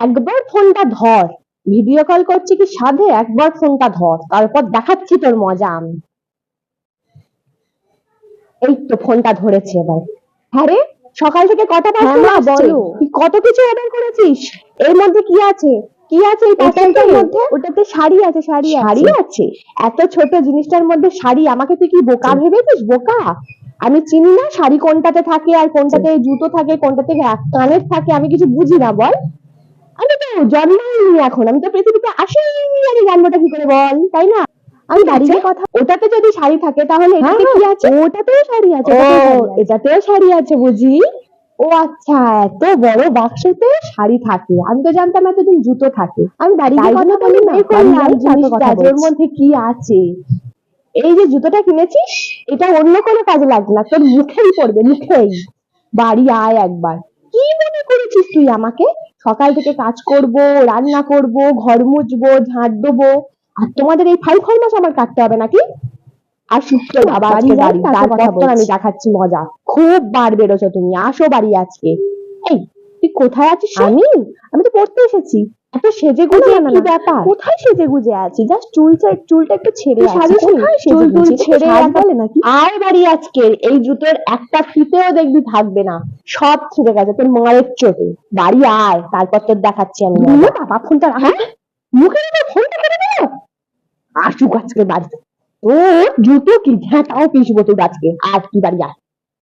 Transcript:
একবার ফোনটা ধর। ভিডিও কল করছি কি সাধে? একবার ফোনটা ধর। তারপর দেখাচ্ছি তোর মজা আমি। এই তো ফোনটা ধরেছে এবার। হ্যাঁ রে সকাল থেকে কটা হ্যাঁ বলো। কত কিছু অর্ডার করেছিস? এর মধ্যে কি আছে? কি আছে এই পার্সেলটার মধ্যে? ওটাতে শাড়ি আছে শাড়ি শাড়ি আছে? এত ছোট জিনিসটার মধ্যে শাড়ি আমাকে তুই কি বোকা ভেবেছিস? বোকা? আমি চিনি না শাড়ি কোনটাতে থাকে আর কোনটাতে জুতো থাকে কোনটাতে কানের থাকে আমি কিছু বুঝি না বল। জন্মাইনি এখন। আমি তো পৃথিবীতে আসিনি আমি জানবোটা কি করে বল? তাই না? আমি দাঁড়িয়ে কথা ওটাতে যদি শাড়ি থাকে তাহলে এটাতে কি আছে? ওটাতেও শাড়ি আছে ও ওটাতেও শাড়ি আছে। এটাতেও শাড়ি আছে বুঝি? ও আচ্ছা এত বড় বাক্সতে শাড়ি থাকে। আমি তো জানতাম এতদিন জুতো থাকে। আমি তাই কথা বলি না। জিনিসটা ওর মধ্যে কি আছে। এই যে জুতোটা কিনেছিস এটা অন্য কোনো কাজে লাগবে না। তোর মুখেই পড়বে মুখেই। বাড়ি আয় একবার। কি মনে করেছিস তুই আমাকে? সকাল থেকে কাজ করব রান্না করব ঘর মুছবো ঝাঁট দেবো। আর তোমাদের এই ফাইভ ফরমাস আমার কাটতে হবে নাকি? আর সুস্থ বাবা আজকে বাড়ি তারপর আমি দেখাচ্ছি মজা। খুব বার বেরোছো তুমি আসো বাড়ি আজকে। এই তুই কোথায় আছিস? আমি? আমি তো পড়তে এসেছি। এত সেজে গুজে কি ব্যাপার? কোথায় সেজে গুজে আছি? জাস্ট চুলটা চুলটা একটু ছেড়ে আছে? কোথায় চুল টুল ছেড়ে বলে নাকি? আয় বাড়ি আজকে এই জুতোর একটা ফিতেও দেখবি থাকবে না। সব ছিঁড়ে গেছে তোর মায়ের চোটে। বাড়ি আয় তারপর তোর দেখাচ্ছি আমি। বাবা ফোনটা হ্যাঁ? মুখে ফোনটা করে দিল আসুক আজকে বাড়িতে। ও জুতো কি? ঝাঁটাও পিসবো তুই আজকে আজ কি বাড়ি আয়।